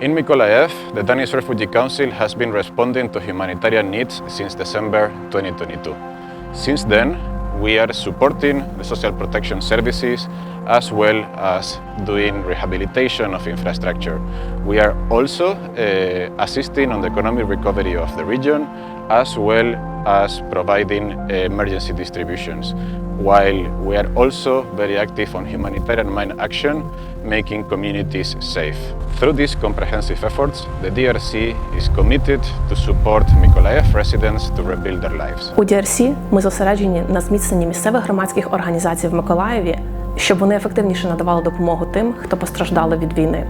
In Mykolaiv, the Danish Refugee Council has been responding to humanitarian needs since December 2022. Since then, we are supporting the social protection services as well as doing rehabilitation of infrastructure. We are also uh, assisting on the economic recovery of the region as well as providing uh, emergency distributions, while we are also very active on humanitarian mine action, making communities safe. Through these comprehensive efforts, the DRC is committed to support Mykolaiv residents to rebuild their lives. У DRC ми зосереджені на зміцненні місцевих громадських організацій в Миколаєві, щоб вони ефективніше надавали допомогу тим, хто постраждали від війни.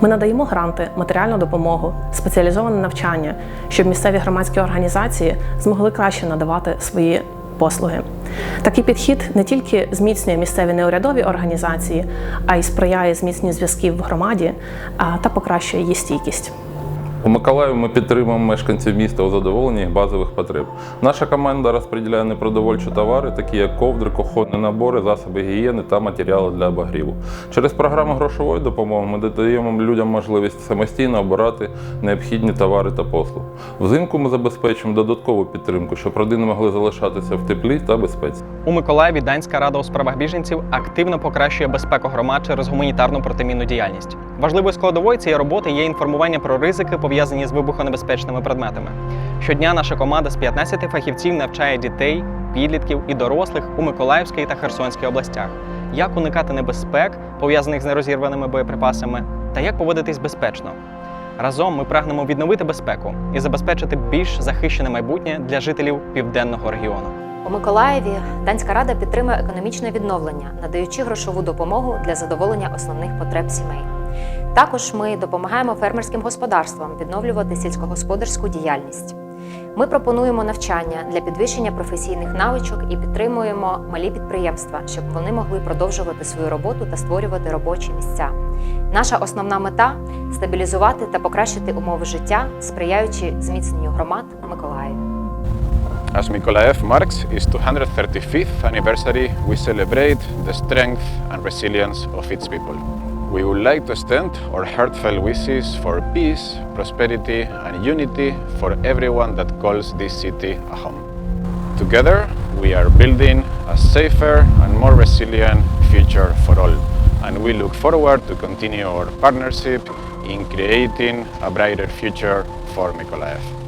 Ми надаємо гранти, матеріальну допомогу, спеціалізоване навчання, щоб місцеві громадські організації змогли краще надавати свої послуги. Такий підхід не тільки зміцнює місцеві неурядові організації, а й сприяє зміцненню зв'язків в громаді та покращує її стійкість. У Миколаєві ми підтримуємо мешканців міста у задоволенні їх базових потреб. Наша команда розподіляє непродовольчі товари, такі як ковдри, кухонні набори, засоби гігієни та матеріали для обогріву. Через програму грошової допомоги ми додаємо людям можливість самостійно обирати необхідні товари та послуги. Взимку ми забезпечуємо додаткову підтримку, щоб родини могли залишатися в теплі та безпеці. У Миколаєві Данська рада у справах біженців активно покращує безпеку громад через гуманітарну протимінну діяльність. Важливою складовою цієї роботи є інформування про ризики, пов'язані з вибухонебезпечними предметами. Щодня наша команда з 15 фахівців навчає дітей, підлітків і дорослих у Миколаївській та Херсонській областях, як уникати небезпек, пов'язаних з нерозірваними боєприпасами, та як поводитись безпечно. Разом ми прагнемо відновити безпеку і забезпечити більш захищене майбутнє для жителів південного регіону. У Миколаєві Данська рада підтримує економічне відновлення, надаючи грошову допомогу для задоволення основних потреб сімей. Також ми допомагаємо фермерським господарствам відновлювати сільськогосподарську діяльність. Ми пропонуємо навчання для підвищення професійних навичок і підтримуємо малі підприємства, щоб вони могли продовжувати свою роботу та створювати робочі місця. Наша основна мета стабілізувати та покращити умови життя, сприяючи зміцненню громад Миколаєві. As Mykolaiv marks its 235th anniversary, we celebrate the strength and resilience of its people. We would like to extend our heartfelt wishes for peace, prosperity, and unity for everyone that calls this city a home. Together, we are building a safer and more resilient future for all, and we look forward to continue our partnership in creating a brighter future for Mykolaiv.